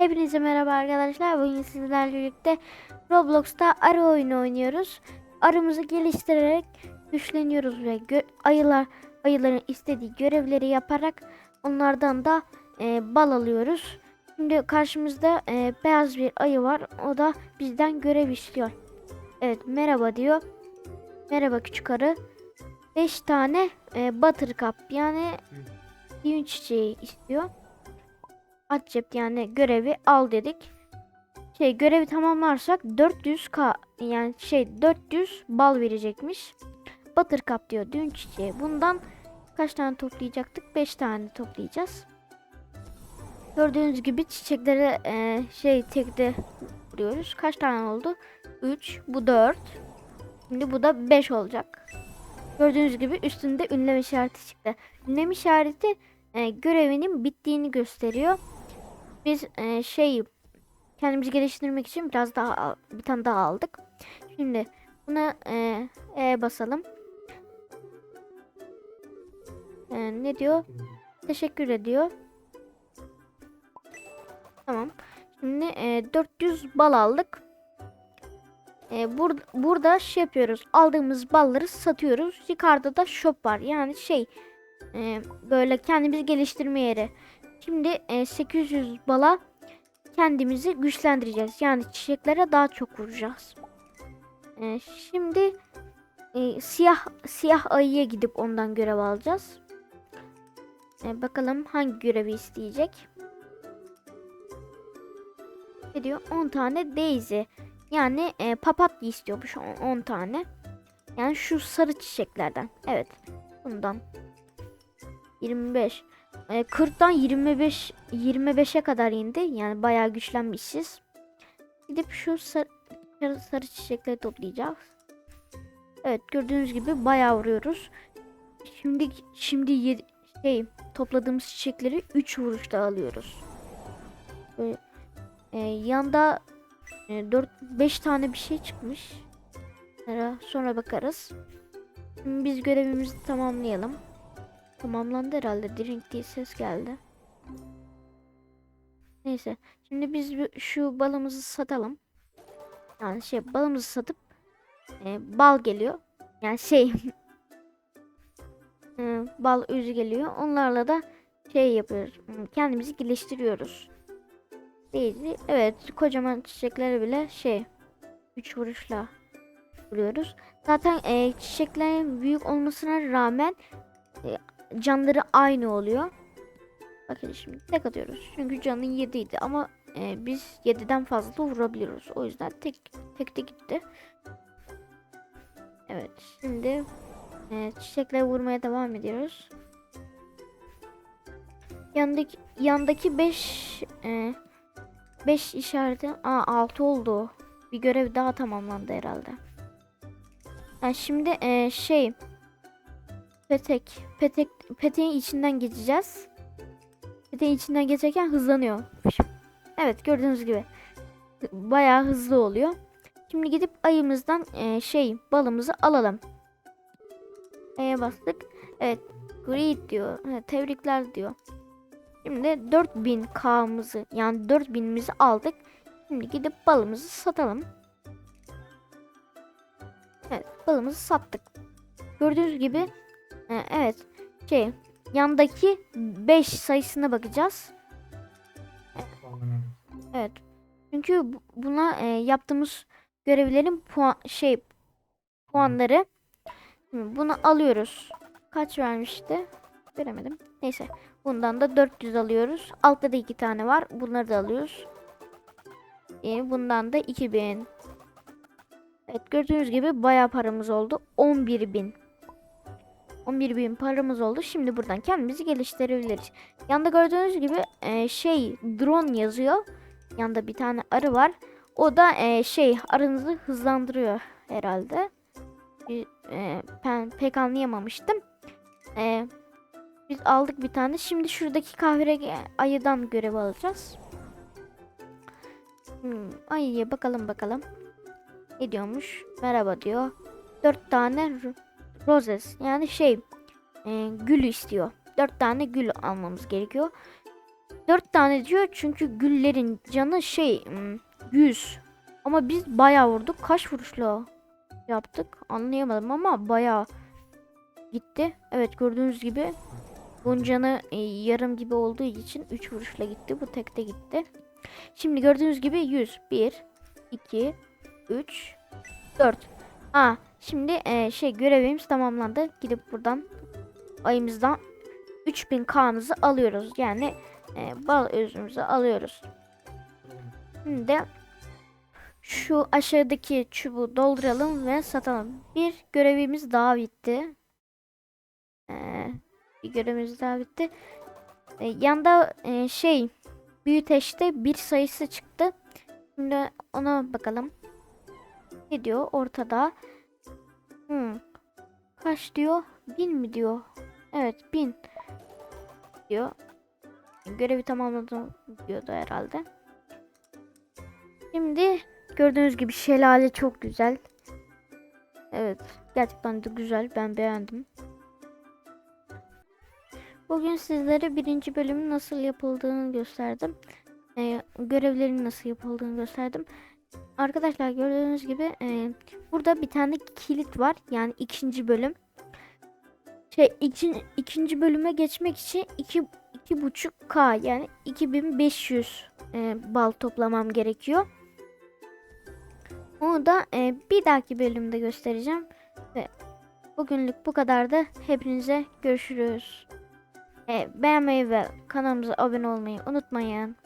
Hepinize merhaba arkadaşlar. Bugün sizlerle birlikte Roblox'ta arı oyunu oynuyoruz. Arımızı geliştirerek güçleniyoruz ve ayılar ayıların istediği görevleri yaparak onlardan da e, bal alıyoruz. Şimdi karşımızda e, beyaz bir ayı var. O da bizden görev istiyor. Evet merhaba diyor. Merhaba küçük arı. 5 tane e, buttercup yani düğün çiçeği istiyor aç yani görevi al dedik. Şey görevi tamamlarsak 400k yani şey 400 bal verecekmiş. Buttercup diyor düğün çiçeği. Bundan kaç tane toplayacaktık? 5 tane toplayacağız. Gördüğünüz gibi çiçekleri e, şey tekte vuruyoruz. Kaç tane oldu? 3. Bu 4. Şimdi bu da 5 olacak. Gördüğünüz gibi üstünde ünlem işareti çıktı. Ünlem işareti e, görevinin bittiğini gösteriyor. Biz e, şey kendimizi geliştirmek için biraz daha bir tane daha aldık. Şimdi buna e, e basalım. E, ne diyor? Teşekkür ediyor. Tamam. Şimdi e, 400 bal aldık. E, bur burada şey yapıyoruz. Aldığımız balları satıyoruz. Yukarıda da shop var. Yani şey e, böyle kendimizi geliştirme yeri. Şimdi e, 800 bala kendimizi güçlendireceğiz. Yani çiçeklere daha çok vuracağız. E, şimdi e, siyah siyah ayıya gidip ondan görev alacağız. E, bakalım hangi görevi isteyecek. Ne diyor? 10 tane daisy. Yani e, papatya istiyormuş 10 tane. Yani şu sarı çiçeklerden. Evet. Bundan. 25. E, 40'tan 25 25'e kadar indi. Yani bayağı güçlenmişiz. Gidip şu sarı, sarı, çiçekleri toplayacağız. Evet gördüğünüz gibi bayağı vuruyoruz. Şimdi şimdi yedi- şey topladığımız çiçekleri 3 vuruşta alıyoruz. Böyle, e, yanda 4 5 tane bir şey çıkmış. Sonra- Sonra bakarız. Şimdi biz görevimizi tamamlayalım. Tamamlandı herhalde. Drink diye ses geldi. Neyse. Şimdi biz şu balımızı satalım. Yani şey balımızı satıp e, bal geliyor. Yani şey e, bal özü geliyor. Onlarla da şey yapıyoruz. Kendimizi geliştiriyoruz. Değil. Evet. Kocaman çiçekleri bile şey 3 vuruşla vuruyoruz. Zaten e, çiçeklerin büyük olmasına rağmen canları aynı oluyor. Bakın şimdi tek atıyoruz. Çünkü canı 7 idi ama e, biz 7'den fazla vurabiliyoruz. O yüzden tek tek de gitti. Evet şimdi e, çiçekle vurmaya devam ediyoruz. Yandaki yandaki 5 e, 5 işareti aa 6 oldu. Bir görev daha tamamlandı herhalde. Yani şimdi e, şey petek petek peteğin içinden geçeceğiz. Peteğin içinden geçerken hızlanıyor. Evet gördüğünüz gibi bayağı hızlı oluyor. Şimdi gidip ayımızdan e, şey balımızı alalım. E'ye bastık. Evet great diyor. Evet, tebrikler diyor. Şimdi 4000K'mızı yani 4000'imizi aldık. Şimdi gidip balımızı satalım. Evet balımızı sattık. Gördüğünüz gibi e, evet şey yandaki 5 sayısına bakacağız. Evet. Çünkü bu- buna e, yaptığımız görevlerin puan şey puanları bunu alıyoruz. Kaç vermişti? Göremedim. Neyse. Bundan da 400 alıyoruz. Altta da iki tane var. Bunları da alıyoruz. Yani bundan da 2000. Evet gördüğünüz gibi bayağı paramız oldu. 11.000. 11.000 paramız oldu. Şimdi buradan kendimizi geliştirebiliriz. Yanda gördüğünüz gibi e, şey drone yazıyor. Yanda bir tane arı var. O da e, şey arınızı hızlandırıyor herhalde. Bir, e, ben pek anlayamamıştım. E, biz aldık bir tane. Şimdi şuradaki kahverengi ayıdan görev alacağız. Hmm, ayıya bakalım bakalım. Ne diyormuş? Merhaba diyor. Dört tane roses yani şey e, gül istiyor. Dört tane gül almamız gerekiyor. 4 tane diyor çünkü güllerin canı şey hmm, 100. Ama biz bayağı vurduk. Kaç vuruşla yaptık anlayamadım ama bayağı gitti. Evet gördüğünüz gibi bunun canı e, yarım gibi olduğu için 3 vuruşla gitti. Bu tekte gitti. Şimdi gördüğünüz gibi 100. 1, 2, 3, 4. Ha şimdi e, şey görevimiz tamamlandı. Gidip buradan ayımızdan 3000 K'mızı alıyoruz. Yani e, bal özümüzü alıyoruz. Şimdi şu aşağıdaki çubuğu dolduralım ve satalım. Bir görevimiz daha bitti. Ee, bir görevimiz daha bitti. Ee, yanda e, şey büyüteçte bir sayısı çıktı. Şimdi ona bakalım. Ne diyor ortada? Hmm. Kaç diyor? Bin mi diyor? Evet bin diyor. Görevi tamamladım diyordu herhalde. Şimdi gördüğünüz gibi şelale çok güzel. Evet gerçekten de güzel ben beğendim. Bugün sizlere birinci bölümün nasıl yapıldığını gösterdim. Ee, görevlerin nasıl yapıldığını gösterdim. Arkadaşlar gördüğünüz gibi e, burada bir tane kilit var. Yani ikinci bölüm. Şey ikinci, ikinci bölüme geçmek için iki, iki buçuk K yani 2500 e, bal toplamam gerekiyor. Onu da e, bir dahaki bölümde göstereceğim. Ve bugünlük bu kadar da hepinize görüşürüz. E, beğenmeyi ve kanalımıza abone olmayı unutmayın.